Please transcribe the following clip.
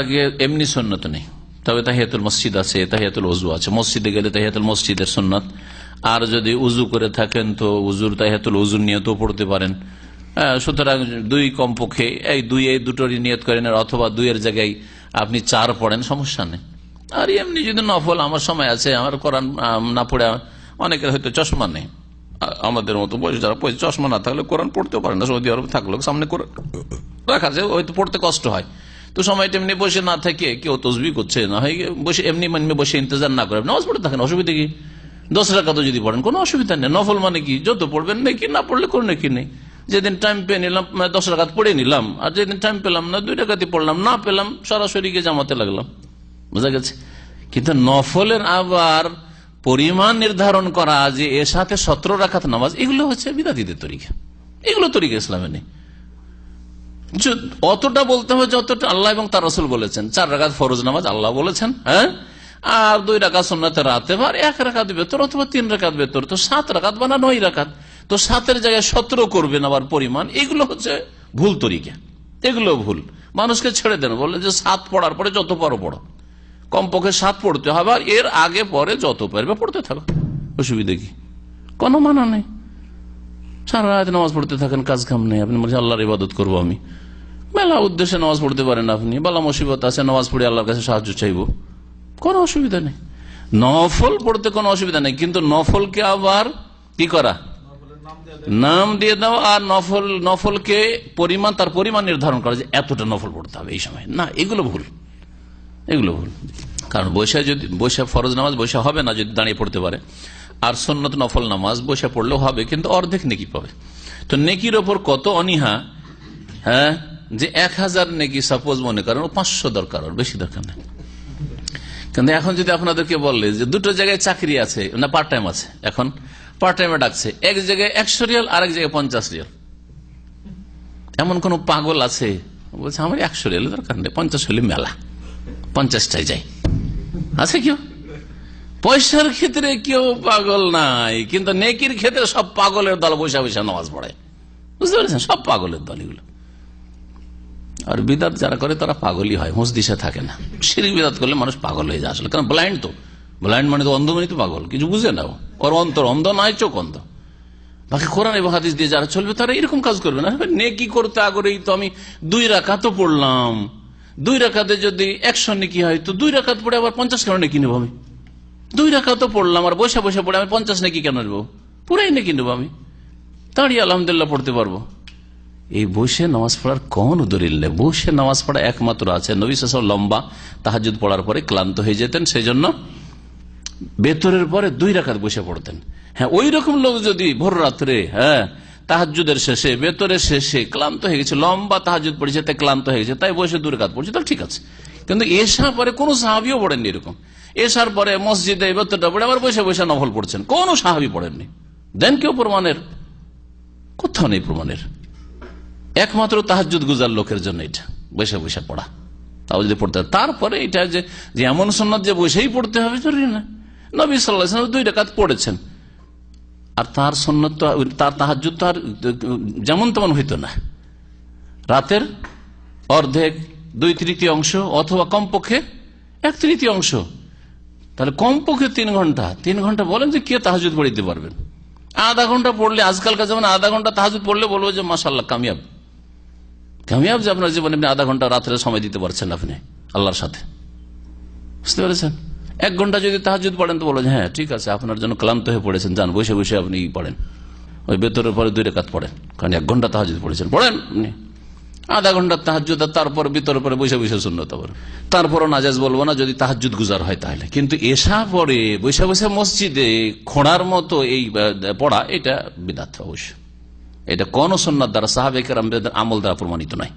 আগে এমনি সন্ন্যত নেই। তবে তাহিয়াতুল মসজিদ আছে, তাহিয়াতুল অজু আছে। মসজিদে গেলে তাহিয়াতুল মসজিদের সন্ন্যত আর যদি উজু করে থাকেন তো উজুর তাহিয়াতুল উজুর নিয়তও পড়তে পারেন। সুতরাং দুই কমপক্ষে এই দুই, এই দুটোরই নিয়ত করেন অথবা দুইয়ের জায়গায় আপনি চার পড়েন, সমস্যা নেই। আর এমনি যদি নফল আমার সময় আছে, আমার কোরআন না পড়ে, অনেকের হয়তো চশমা নেই। আমাদের মতো বয়স যারা চশমা না থাকলে কোরআন পড়তেও পারে না। সৌদি আরব থাকলেও সামনে রাখা যায় হয়তো পড়তে কষ্ট হয়। তো সময়টা এমনি বসে না থেকে কেউ তসবি করছে, না হয় বসে এমনি মানে বসে ইন্তজার না করে। নামাজ পড়ে থাকেন, অসুবিধা কি? দশ টাকা তো যদি পড়েন, কোনো অসুবিধা নেই। নফল মানে কি? যত পড়বেন নাকি না পড়লে কোনো নাকি নেই। যেদিন টাইম পেয়ে নিলাম মানে দশ টাকা পড়ে নিলাম, আর যেদিন টাইম পেলাম না, দুই টাকাতে পড়লাম, না পেলাম, সরাসরি গিয়ে জামাতে লাগলাম। বোঝা গেছে? কিন্তু নফলের আবার পরিমাণ নির্ধারণ করা যে এর সাথে সতেরো রাখাত নামাজ, এগুলো হচ্ছে বিদাতিদের তরিকা। এগুলো তরিকা ইসলামে নেই। অতটা বলতে হবে যতটা আল্লাহ এবং তার রসুল বলেছেন। চার রাখাত ফরজ নামাজ আল্লাহ বলেছেন হ্যাঁ? আর দুই রাখাত সোনাতে রাতে আর এক রাখাত বেতর অথবা তিন রাখাত বেতর তো সাত রাখাত বা না নয় রাখাত তো সাতের জায়গায় সতেরো করবেন আবার পরিমাণ। এগুলো হচ্ছে ভুল তরিকা। এগুলো ভুল। মানুষকে ছেড়ে দেন। বলে যে সাত পড়ার পরে যত পারো পড়ো। কমপক্ষে সাত পড়তে হবে আর এর আগে পরে যত পারবে পড়তে থাকো। অসুবিধা কি? কোনো মানা নেই। সারা রাত নামাজ পড়তে থাকেন, কাজ কাম নেই। আপনি বলছেন, আল্লাহর ইবাদত করব আমি। মেলা উদ্দেশ্যে নামাজ পড়তে পারেন আপনি। বালা মুসিবত আছে, নামাজ পড়ে আল্লাহর কাছে সাহায্য চাইব। কোনো অসুবিধা নেই। নফল পড়তে কোনো অসুবিধা নেই, কিন্তু নফলকে আবার কি করা? নাম দিয়ে দাও আর নফল, নফলকে পরিমাণ, তার পরিমাণ নির্ধারণ করা যে এতটা নফল পড়তে হবে এই সময়। না, এগুলো ভুল। এগুলো ভুল। কারণ বৈশা যদি বৈশা ফরজ নামাজ বৈশা হবে না যদি দাঁড়িয়ে পড়তে পারে। আর সন্নত নফল নামাজ বৈশা পড়লেও হবে, কিন্তু অর্ধেক নেকি পাবে। তো নেকির ওপর কত অনীহা হ্যাঁ? যে এক হাজার নেকি সাপোজ মনে করেন, ও পাঁচশো দরকার, ওর বেশি দরকার নেই। কিন্তু এখন যদি আপনাদেরকে বললে যে দুটো জায়গায় চাকরি আছে, না পার্ট টাইম আছে, এখন পার্ট টাইমে ডাকছে, এক জায়গায় একশো রিয়াল, আরেক জায়গায় পঞ্চাশ রিয়াল। এমন কোন পাগল আছে? বলছে, আমার একশো রিয়াল দরকার নেই, পঞ্চাশ হলে মেলা, পঞ্চাশটায় যাই। আছে কেউ? পয়সার ক্ষেত্রে কেউ পাগল নাই, কিন্তু নেকির ক্ষেত্রে সব পাগলের দল বসে বসে নামাজ পড়ে। বুঝতে পারছেন? সব পাগলের দল এগুলো। আর বিদাত যারা করে তারা পাগলই হয় হুঁস দিশা থাকে না। সিরিক বিদাত করলে মানুষ পাগল হয়ে যায় আসলে, কারণ ব্লাইন্ড তো। ব্লাইন্ড মানে তো অন্ধ মানে তো পাগল, কিছু বুঝে না ও। ওর অন্তর অন্ধ নয়, চোখ অন্ধ। বাকি কোরআন এবং হাদিস দিয়ে যারা চলবে, তারা এরকম কাজ করবে না। নেকি করতে আগরেই তো আমি দুই রাখা তো পড়লাম। দুই রাখাতে যদি একশো নেকি হয়, তো দুই রাখাত পড়ে আবার পঞ্চাশ কেন নেকি নেব আমি? দুই রাখা তো পড়লাম, আর বসে বসে পড়ে আমি পঞ্চাশ নাকি কেন নেব? পুরাই নাকি নেব আমি। দাঁড়িয়ে আলহামদুলিল্লাহ পড়তে পারব। এই বসে নামাজ পড়ার কোন দলিল নেই? বসে নামাজ পড়া একমাত্র আছে। নবী সাসব লম্বা তাহাজুদ পড়ার পরে ক্লান্ত হয়ে যেতেন সেই জন্য বেতরের পরে দুই রাখাত বসে পড়তেন। হ্যাঁ ওই রকম লোক যদি ভোর রাত্রে হ্যাঁ তাহাজুদের শেষে, বেতরের শেষে ক্লান্ত হয়ে গেছে, লম্বা তাহাজুদ পড়েছে তাই ক্লান্ত হয়ে গেছে, তাই বসে দূরে কাজ পড়ছে, তাহলে ঠিক আছে। কিন্তু এসা পরে কোন সাহাবিও পড়েননি এরকম। এসার পরে মসজিদে বেতরটা পড়ে, আবার বসে বসে নভল পড়ছেন। কোন সাহাবি পড়েননি। দেন কেউ প্রমাণের? কোথাও নেই প্রমাণের। একমাত্র তাহাজুদ গুজার লোকের জন্য এটা। বসে বসে পড়া। তাও যদি পড়তে। তারপরে এটা যে এমন সন্ন্যত যে বসেই পড়তে হবে, জরুরি না। নবী সাল্লাহ দুই ডাকাত পড়েছেন। আর তার সন্ন্যত, তার তাহাজুদ তো আর, যেমন তেমন হইতো না। রাতের অর্ধেক, দুই তৃতীয় অংশ অথবা কমপক্ষে এক তৃতীয় অংশ। তাহলে কমপক্ষে তিন ঘণ্টা। তিন ঘণ্টা বলেন যে কে তাহাজুদ পড়িতে পারবেন। আধা ঘণ্টা পড়লে, আজকালকার যেমন আধা ঘণ্টা তাহাজুদ পড়লে বলব যে মাসাল্লাহ কামিয়াব। কামিয়াব যে আপনার জীবনে আপনি আধা ঘণ্টা রাত্রে সময় দিতে পারছেন আপনি, আল্লাহর সাথে। বুঝতে পেরেছেন? এক ঘণ্টা যদি তাহাজুদ পড়েন তো বলেন হ্যাঁ ঠিক আছে, আপনার জন্য ক্লান্ত হয়ে পড়েছেন, যান, বসে বসে আপনি পড়েন। ওই বেতরের পরে দুই রেখাত পড়েন, কারণ এক ঘণ্টা তাহাজুদ পড়েছেন। পড়েন আপনি। আধা ঘণ্টা তাহাজুদ তারপর ভিতরে পরে বসে বসে শূন্য তারপর তারপরও নাজাজ বলব না, যদি তাহাজুদ গুজার হয় তাহলে। কিন্তু এসা পরে বসে বসে মসজিদে খোঁড়ার মতো এই পড়া, এটা বিদার্থ অবশ্য। এটা কোন সন্ন্যার দ্বারা সাহাবেকের আমল দ্বারা প্রমাণিত নয়।